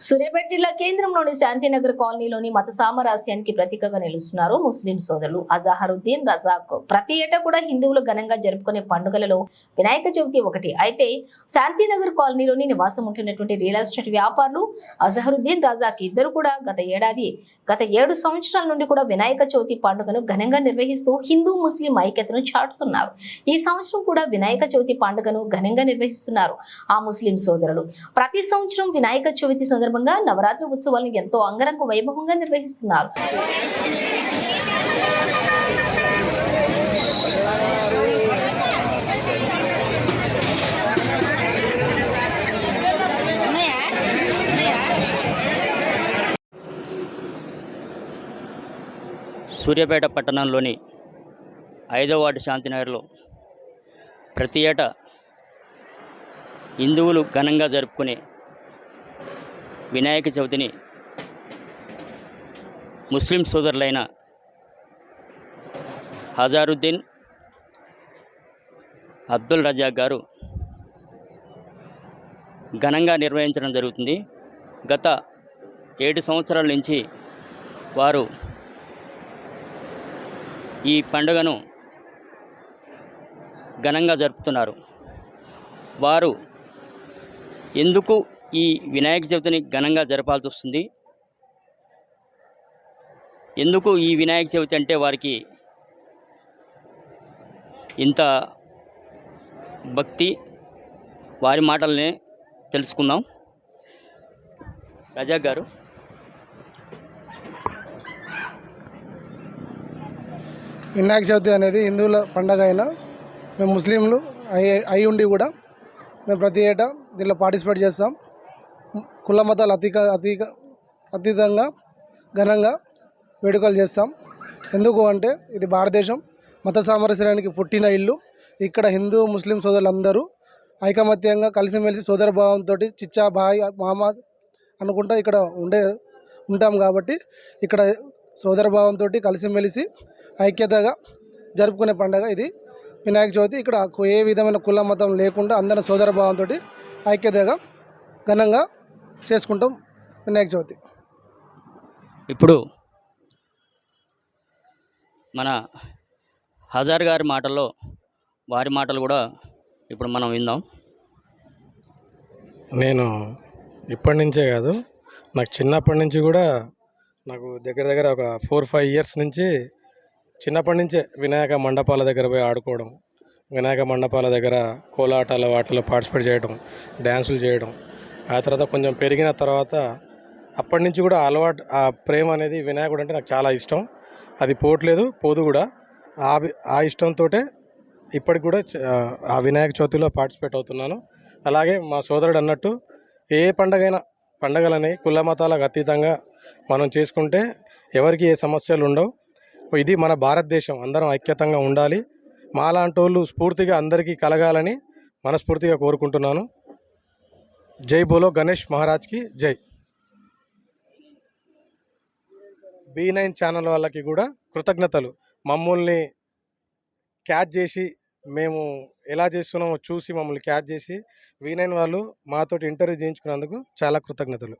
సూర్యాపేట జిల్లా కేంద్రంలోని శాంతినగర్ కాలనీలోని మత సామరాస్యానికి ప్రతీకగా నిలుస్తున్నారు ముస్లిం సోదరులు అజహరుద్దీన్ రజాక్. ప్రతి ఏటా కూడా హిందువులు ఘనంగా జరుపుకునే పండుగలలో వినాయక చవితి ఒకటి. అయితే శాంతినగర్ కాలనీలోని నివాసం ఉంటున్నటువంటి రియల్ ఎస్టేట్ వ్యాపారులు అజహరుద్దీన్ రజాక్ ఇద్దరు కూడా గత ఏడాది గత ఏడు సంవత్సరాల నుండి కూడా వినాయక చవితి పండుగను ఘనంగా నిర్వహిస్తూ హిందూ ముస్లిం ఐక్యతను చాటుతున్నారు. ఈ సంవత్సరం కూడా వినాయక చవితి పండుగను ఘనంగా నిర్వహిస్తున్నారు ఆ ముస్లిం సోదరులు. ప్రతి సంవత్సరం వినాయక చవితి సందర్భంగా నవరాత్రి ఉత్సవాలను ఎంతో అంగరంగ వైభవంగా నిర్వహిస్తున్నారు. సూర్యాపేట పట్టణంలోని ఐదో వార్డు శాంతినగర్లో ప్రతి ఏటా హిందువులు ఘనంగా జరుపుకునే వినాయక చవితిని ముస్లిం సోదరులైన హజారుద్దీన్ అబ్దుల్ రజాక్ గారు ఘనంగా నిర్వహించడం జరుగుతుంది. గత ఏడు సంవత్సరాల నుంచి వారు ఈ పండుగను ఘనంగా జరుపుతున్నారు. వారు ఎందుకు ఈ వినాయక చవితిని ఘనంగా జరపాల్సి వస్తుంది. ఎందుకు ఈ వినాయక చవితి అంటే వారికి ఇంత భక్తి? వారి మాటలనే తెలుసుకుందాం. రజాక్ గారు. వినాయక చవితి అనేది హిందువుల పండగ అయినా మేము ముస్లింలు అయి అయి ఉండి కూడా మేము ప్రతి ఏటా దీనిలో పార్టిసిపేట్ చేస్తాం. కుల మతాలు అతీక అతీక అతీతంగా ఘనంగా వేడుకలు చేస్తాం. ఎందుకు అంటే ఇది భారతదేశం మత సామరస్యానికి పుట్టిన ఇల్లు. ఇక్కడ హిందూ ముస్లిం సోదరులందరూ ఐకమత్యంగా కలిసిమెలిసి సోదర భావంతో చిచ్చా బాయ్ మామ అనుకుంటా ఇక్కడ ఉండే ఉంటాం కాబట్టి ఇక్కడ సోదర భావంతో కలిసిమెలిసి ఐక్యతగా జరుపుకునే పండుగ ఇది. వినాయక చవితి ఇక్కడ ఏ విధమైన కుల మతం లేకుండా అందరి సోదర భావంతో ఐక్యతగా ఘనంగా చేసుకుంటాం. వినాయక చవితి. ఇప్పుడు మన హజార్ గారి మాటల్లో వారి మాటలు కూడా ఇప్పుడు మనం విందాం. నేను ఇప్పటి నుంచే కాదు నాకు చిన్నప్పటి నుంచి కూడా నాకు దగ్గర దగ్గర ఒక ఫోర్ ఫైవ్ ఇయర్స్ నుంచి చిన్నప్పటి నుంచే వినాయక మండపాల దగ్గర పోయి ఆడుకోవడం వినాయక మండపాల దగ్గర కోలాటాల వాటిలో పార్టిసిపేట్ చేయడం డ్యాన్సులు చేయడం ఆ తర్వాత కొంచెం పెరిగిన తర్వాత అప్పటి నుంచి కూడా అలవాటు ఆ ప్రేమ అనేది వినాయకుడు అంటే నాకు చాలా ఇష్టం. అది పోవట్లేదు పోదు కూడా. ఆ ఆ ఇష్టంతో ఇప్పటికి కూడా ఆ వినాయక చవితిలో పార్టిసిపేట్ అవుతున్నాను. అలాగే మా సోదరుడు అన్నట్టు ఏ పండగైనా పండగలని కుల మతాలకు అతీతంగా మనం చేసుకుంటే ఎవరికి ఏ సమస్యలు ఉండవు. ఇది మన భారతదేశం అందరం ఐక్యతంగా ఉండాలి. మాలాంటి వాళ్ళు స్ఫూర్తిగా అందరికీ కలగాలని మనస్ఫూర్తిగా కోరుకుంటున్నాను. జై బోలో గణేష్ మహారాజ్కి జై. బీ నైన్ ఛానల్ వాళ్ళకి కూడా కృతజ్ఞతలు. మమ్మల్ని క్యాచ్ చేసి మేము ఎలా చేస్తున్నామో చూసి మమ్మల్ని క్యాచ్ చేసి వీ నైన్ వాళ్ళు మాతోటి ఇంటర్వ్యూ చేయించుకున్నందుకు చాలా కృతజ్ఞతలు.